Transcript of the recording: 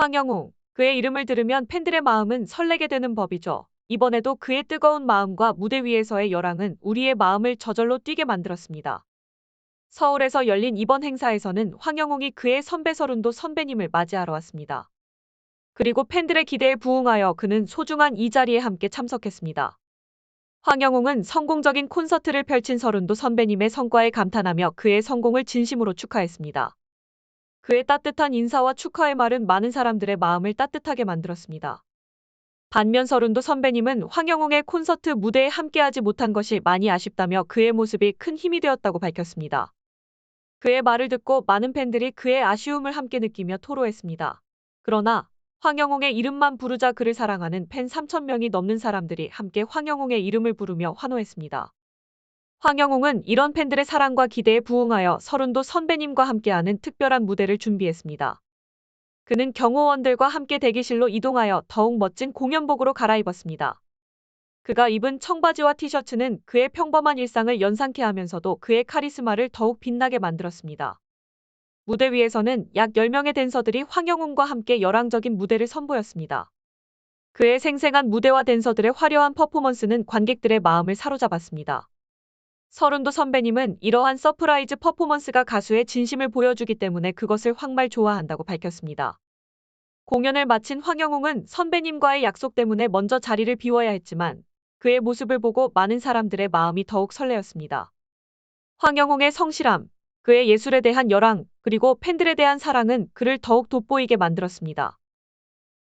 황영웅. 그의 이름을 들으면 팬들의 마음은 설레게 되는 법이죠. 이번에도 그의 뜨거운 마음과 무대 위에서의 열앙은 우리의 마음을 저절로 뛰게 만들었습니다. 서울에서 열린 이번 행사에서는 황영웅이 그의 선배 서른도 선배님을 맞이하러 왔습니다. 그리고 팬들의 기대에 부응하여 그는 소중한 이 자리에 함께 참석했습니다. 황영웅은 성공적인 콘서트를 펼친 서른도 선배님의 성과에 감탄하며 그의 성공을 진심으로 축하했습니다. 그의 따뜻한 인사와 축하의 말은 많은 사람들의 마음을 따뜻하게 만들었습니다. 반면 서른도 선배님은 황영웅의 콘서트 무대에 함께하지 못한 것이 많이 아쉽다며 그의 모습이 큰 힘이 되었다고 밝혔습니다. 그의 말을 듣고 많은 팬들이 그의 아쉬움을 함께 느끼며 토로했습니다. 그러나 황영웅의 이름만 부르자 그를 사랑하는 팬 3천명이 넘는 사람들이 함께 황영웅의 이름을 부르며 환호했습니다. 황영웅은 이런 팬들의 사랑과 기대에 부응하여 서른도 선배님과 함께하는 특별한 무대를 준비했습니다. 그는 경호원들과 함께 대기실로 이동하여 더욱 멋진 공연복으로 갈아입었습니다. 그가 입은 청바지와 티셔츠는 그의 평범한 일상을 연상케 하면서도 그의 카리스마를 더욱 빛나게 만들었습니다. 무대 위에서는 약 10명의 댄서들이 황영웅과 함께 열광적인 무대를 선보였습니다. 그의 생생한 무대와 댄서들의 화려한 퍼포먼스는 관객들의 마음을 사로잡았습니다. 서른도 선배님은 이러한 서프라이즈 퍼포먼스가 가수의 진심을 보여주기 때문에 그것을 정말 좋아한다고 밝혔습니다. 공연을 마친 황영웅은 선배님과의 약속 때문에 먼저 자리를 비워야 했지만 그의 모습을 보고 많은 사람들의 마음이 더욱 설레었습니다. 황영웅의 성실함, 그의 예술에 대한 열망, 그리고 팬들에 대한 사랑은 그를 더욱 돋보이게 만들었습니다.